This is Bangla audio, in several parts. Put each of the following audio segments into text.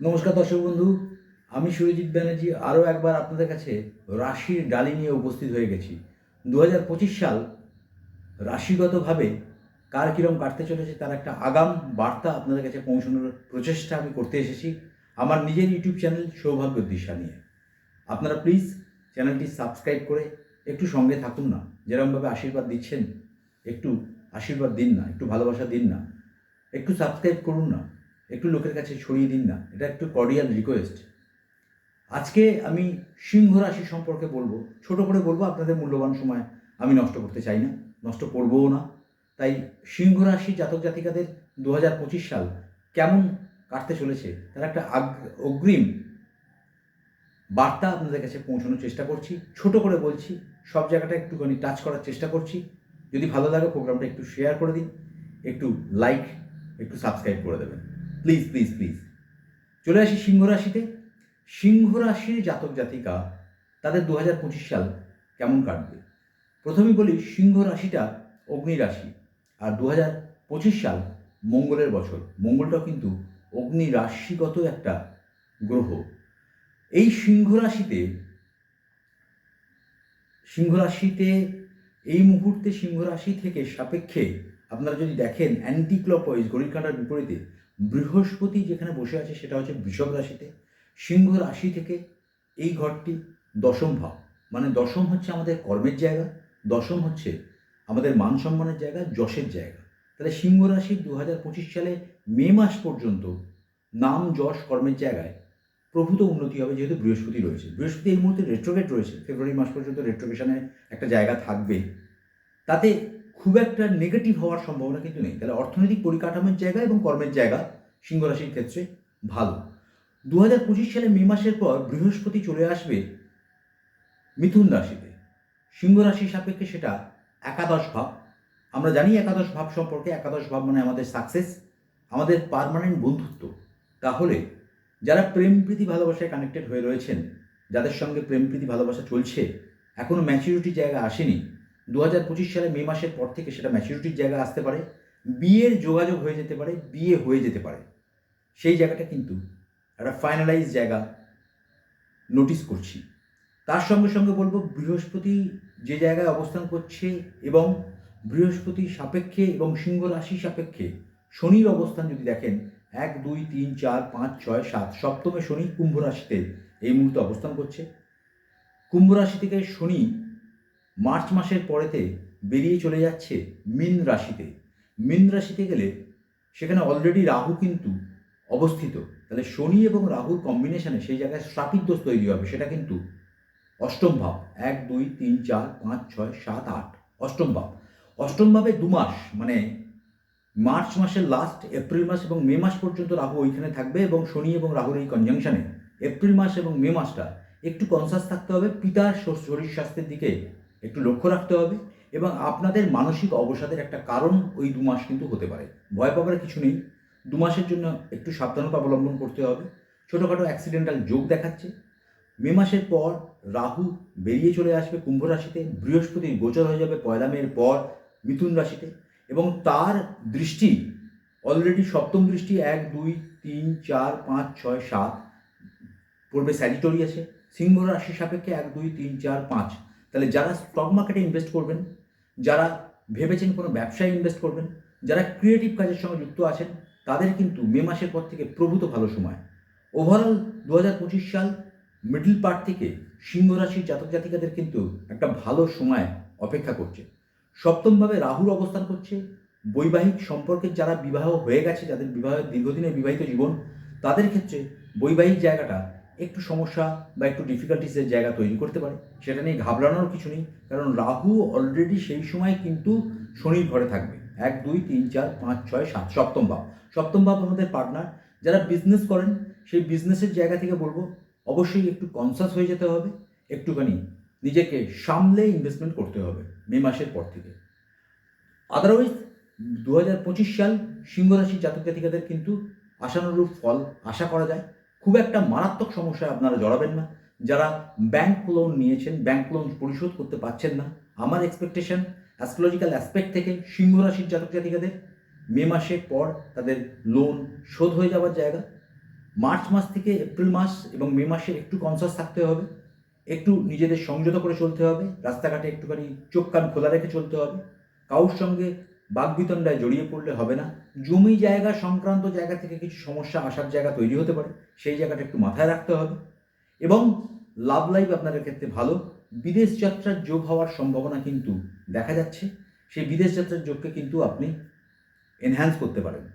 নমস্কার দর্শক বন্ধু, আমি সুরজিৎ ব্যানার্জি আরও একবার আপনাদের কাছে রাশির ডালি নিয়ে উপস্থিত হয়ে গেছি। দু পঁচিশ সাল রাশিগতভাবে কার কীরকম কাটতে চলেছে তার একটা আগাম বার্তা আপনাদের কাছে পৌঁছানোর প্রচেষ্টা আমি করতে এসেছি আমার নিজের ইউটিউব চ্যানেল সৌভাগ্য দিশা নিয়ে। আপনারা প্লিজ চ্যানেলটি সাবস্ক্রাইব করে একটু সঙ্গে থাকুন না যেরকমভাবে আশীর্বাদ দিচ্ছেন, একটু আশীর্বাদ দিন না, একটু ভালোবাসা দিন না, একটু সাবস্ক্রাইব করুন না। একটু লোকের কাছে ছড়িয়ে দিন না, এটা একটু কর্ডিয়াল রিকোয়েস্ট আজকে আমি সিংহ রাশি সম্পর্কে বলব, ছোট করে বলব, আপনাদের মূল্যবান সময় আমি নষ্ট করতে চাই না, নষ্ট করবও না। তাই সিংহ রাশি জাতক জাতিকাদের দু হাজার পঁচিশ সাল কেমন কাটতে চলেছে, তার একটা অগ্রিম বার্তা আপনাদের কাছে পৌঁছানোর চেষ্টা করছি, ছোট করে বলছি, সব জায়গাটা একটুখানি টাচ করার চেষ্টা করছি। যদি ভালো লাগে প্রোগ্রামটা একটু শেয়ার করে দিন, একটু লাইক একটু সাবস্ক্রাইব করে দেবেন। প্লিজ প্লিজ প্লিজ চলে আসি সিংহ রাশিতে। সিংহ রাশির জাতক জাতিকা তাদের দু পঁচিশ সাল কেমন কাটবে? প্রথমে বলি, সিংহ রাশিটা অগ্নি রাশি আর দু পঁচিশ সাল মঙ্গলের বছর। মঙ্গলটাও কিন্তু অগ্নি রাশিগত একটা গ্রহ। এই সিংহ রাশিতে সিংহ রাশিতে এই মুহূর্তে সিংহ রাশি থেকে সাপেক্ষে আপনারা যদি দেখেন অ্যান্টি ক্লকওয়াইজ ঘড়ির কাঁটার বিপরীতে, বৃহস্পতি যেখানে বসে আছে সেটা হচ্ছে বৃষভ রাশিতে, সিংহ রাশি থেকে এই ঘরটি দশম ভাব। মানে দশম হচ্ছে আমাদের কর্মের জায়গা, দশম হচ্ছে আমাদের মান সম্মানের জায়গা, যশের জায়গা। তাহলে সিংহ রাশির দু হাজার পঁচিশ সালে মে মাস পর্যন্ত নাম, যশ, কর্মের জায়গায় প্রভূত উন্নতি হবে যেহেতু বৃহস্পতি রয়েছে। বৃহস্পতি এই মুহূর্তে রেট্রোগেট রয়েছে। ফেব্রুয়ারি মাস পর্যন্ত রেট্রোগেশনে একটা জায়গা থাকবে। তাতে খুব একটা নেগেটিভ হওয়ার সম্ভাবনা কিন্তু নেই। তাহলে অর্থনৈতিক পরিকাঠামোর জায়গা এবং কর্মের জায়গা সিংহ রাশির ক্ষেত্রে ভালো। দু হাজার পঁচিশ সালে মে মাসের পর বৃহস্পতি চলে আসবে মিথুন রাশিতে। সিংহ রাশির সাপেক্ষে সেটা একাদশ ভাব। আমরা জানি একাদশ ভাব সম্পর্কে একাদশ ভাব মানে আমাদের সাকসেস আমাদের পার্মানেন্ট বন্ধুত্ব। তাহলে যারা প্রেম প্রীতি ভালোবাসায় কানেক্টেড হয়ে রয়েছেন, যাদের সঙ্গে প্রেম প্রীতি ভালোবাসা চলছে এখনও ম্যাচিউরিটির জায়গা আসেনি দু হাজার পঁচিশ সালে মে মাসের পর থেকে সেটা ম্যাচিউরিটির জায়গা আসতে পারে, বিয়ের যোগাযোগ হয়ে যেতে পারে, বিয়ে হয়ে যেতে পারে। সেই জায়গাটা কিন্তু একটা ফাইনালাইজ জায়গা নোটিস করছি। তার সঙ্গে সঙ্গে বলব, বৃহস্পতি যে জায়গায় অবস্থান করছে এবং বৃহস্পতি সাপেক্ষে এবং সিংহ রাশি সাপেক্ষে শনির অবস্থান যদি দেখেন, এক, দুই, তিন, চার, পাঁচ, ছয়, সাত, সপ্তমে শনি কুম্ভ রাশিতে এই মুহূর্তে অবস্থান করছে। কুম্ভ রাশি থেকে শনি মার্চ মাসের পরেতে বেরিয়ে চলে যাচ্ছে মীন রাশিতে। মীন রাশিতে গেলে সেখানে অলরেডি রাহু কিন্তু অবস্থিত। তাহলে শনি এবং রাহুর কম্বিনেশনে সেই জায়গায় শ্রাপিত দোষ তৈরি হবে, সেটা কিন্তু অষ্টম ভাব। এক, দুই, তিন, চার, পাঁচ, ছয়, সাত, আট। অষ্টম ভাব। অষ্টম ভাবে দু মাস মানে মার্চ মাসের লাস্ট এপ্রিল মাস এবং মে মাস পর্যন্ত রাহু ওইখানে থাকবে এবং শনি এবং রাহুর এই কনজাংশনে এপ্রিল মাস এবং মে মাসটা একটু কনসাস থাকতে হবে। পিতার শরীর স্বাস্থ্যের দিকে একটু লক্ষ্য রাখতে হবে এবং আপনাদের মানসিক অবসাদের একটা কারণ ওই দু মাস কিন্তু হতে পারে। ভয় পাবার কিছু নেই। দু মাসের জন্য একটু সাবধানতা অবলম্বন করতে হবে। ছোটোখাটো অ্যাক্সিডেন্টাল যোগ দেখাচ্ছে। মে মাসের পর রাহু বেরিয়ে চলে আসবে কুম্ভ রাশিতে। বৃহস্পতি গোচর হয়ে যাবে পয়লা মের পর মিথুন রাশিতে এবং তার দৃষ্টি অলরেডি সপ্তম দৃষ্টি এক, দুই, তিন, চার, পাঁচ, ছয়, সাত পড়বে স্যাজিটোরিয়াসে সিংহ রাশি সাপেক্ষে এক, দুই, তিন, চার, পাঁচ। তাহলে যারা স্টক মার্কেটে ইনভেস্ট করবেন, যারা ভেবেছেন কোনো ব্যবসায় ইনভেস্ট করবেন, যারা ক্রিয়েটিভ কাজের সঙ্গে যুক্ত আছেন, তাদের কিন্তু মে মাসের পর থেকে প্রভূত ভালো সময়। ওভারঅল দু হাজার পঁচিশ সাল মিডল পার্ট থেকে সিংহ রাশির জাতক জাতিকাদের কিন্তু একটা ভালো সময় অপেক্ষা করছে। সপ্তমভাবে রাহুর অবস্থান করছে। বৈবাহিক সম্পর্কের যারা বিবাহ হয়ে গেছে, যাদের বিবাহ দীর্ঘদিনের বিবাহিত জীবন, তাদের ক্ষেত্রে বৈবাহিক জায়গাটা একটু সমস্যা বা একটু ডিফিকাল্টিসের জায়গা তৈরি করতে পারে। সেটা নিয়ে ঘাবড়ানোর কিছু নেই, কারণ রাহু অলরেডি সেই সময় কিন্তু শনির ঘরে থাকবে। এক, দুই, তিন, চার, পাঁচ, ছয়, সাত, সপ্তম ভাব। সপ্তম ভাব আমাদের পার্টনার যারা বিজনেস করেন, সেই বিজনেসের জায়গা থেকে বলব, অবশ্যই একটু কনসাস হয়ে যেতে হবে। একটুখানি নিজেকে সামলে ইনভেস্টমেন্ট করতে হবে মে মাসের পর থেকে। আদারওয়াইজ দু হাজার পঁচিশ সাল সিংহ রাশির জাতক জাতিকাদের কিন্তু আশানুরূপ ফল আশা করা যায়। খুব একটা মারাত্মক সমস্যায় আপনারা জড়াবেন না। যারা ব্যাংক লোন নিয়েছেন ব্যাংক লোন পরিশোধ করতে পারছেন না, আমার এক্সপেকটেশন অ্যাস্ট্রোলজিক্যাল অ্যাসপেক্ট থেকে সিংহ রাশির জাতক জাতিকাদের মে মাসের পর তাদের লোন শোধ হয়ে যাওয়ার জায়গা। মার্চ মাস থেকে এপ্রিল মাস এবং মে মাসে একটু কনসাস থাকতে হবে, একটু নিজেদের সংযত করে চলতে হবে, রাস্তাঘাটে একটুখানি চোখ কান খোলা রেখে চলতে হবে, কারোর সঙ্গে বাগবিতণ্ডায় জড়িয়ে পড়লে হবে না। জমি জায়গা সংক্রান্ত জায়গা থেকে কিছু সমস্যা আসার জায়গা তৈরি হতে পারে, সেই জায়গাটা একটু মাথায় রাখতে হবে। এবং লাভ লাইফ আপনাদের ক্ষেত্রে ভালো। বিদেশ যাত্রার যোগ হওয়ার সম্ভাবনা কিন্তু দেখা যাচ্ছে। সেই বিদেশ যাত্রার যোগকে কিন্তু আপনি এনহ্যান্স করতে পারেন।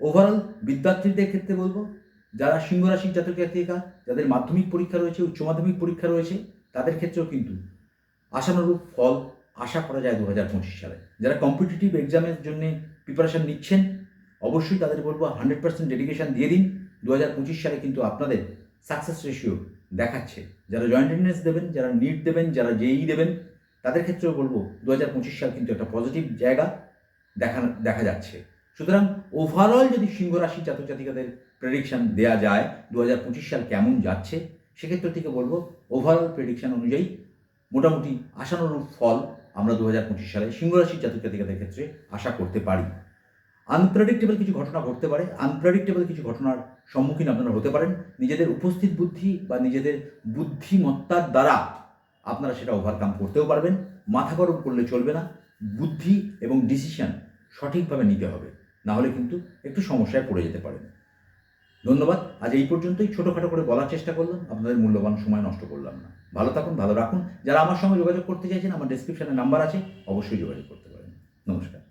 ওভারঅল বিদ্যার্থীদের ক্ষেত্রে বলব, যারা সিংহ রাশির জাতক জাতিকা, যাদের মাধ্যমিক পরীক্ষা রয়েছে, উচ্চ মাধ্যমিক পরীক্ষা রয়েছে, তাদের ক্ষেত্রেও কিন্তু আশানুরূপ ফল আশা করা যায় দু হাজার পঁচিশ সালে। যারা কম্পিটিটিভ এক্সামের জন্য প্রিপারেশন নিচ্ছেন, অবশ্যই তাদের বলব হান্ড্রেড পার্সেন্ট ডেডিকেশন দিয়ে দিন। দু হাজার পঁচিশ সালে কিন্তু আপনাদের সাকসেস রেশিও দেখাচ্ছে। যারা জয়েন্ট এন্ট্রান্স দেবেন, যারা নিট দেবেন, যারা জেই দেবেন, তাদের ক্ষেত্রেও বলব দু হাজার পঁচিশ সাল কিন্তু একটা পজিটিভ জায়গা দেখা দেখা যাচ্ছে। সুতরাং ওভারঅল যদি সিংহ রাশির জাতক জাতিকাদের প্রেডিকশন দেওয়া যায় দু হাজার পঁচিশ সাল কেমন যাচ্ছে, সেক্ষেত্র থেকে বলব ওভারঅল প্রেডিকশন অনুযায়ী মোটামুটি আশানুরূপ ফল আমরা দু হাজার পঁচিশ সালে সিংহ রাশির জাতক জাতিকাদের ক্ষেত্রে আশা করতে পারি। আনপ্রেডিক্টেবল কিছু ঘটনা ঘটতে পারে। আনপ্রেডিক্টেবল কিছু ঘটনার সম্মুখীন আপনারা হতে পারেন। নিজেদের উপস্থিত বুদ্ধি বা নিজেদের বুদ্ধিমত্তার দ্বারা আপনারা সেটা ওভারকাম করতেও পারবেন। মাথা গরম করলে চলবে না। বুদ্ধি এবং ডিসিশন সঠিকভাবে নিতে হবে। না হলে কিন্তু একটু সমস্যায় পড়ে যেতে পারেন। ধন্যবাদ। আজ এই পর্যন্তই। ছোটোখাটো করে বলার চেষ্টা করলাম। আপনাদের মূল্যবান সময় নষ্ট করলাম না। ভালো থাকুন, ভালো রাখুন। যারা আমার সঙ্গে যোগাযোগ করতে চাইছেন, আমার ডিসক্রিপশানে নাম্বার আছে। অবশ্যই যোগাযোগ করতে পারেন। নমস্কার।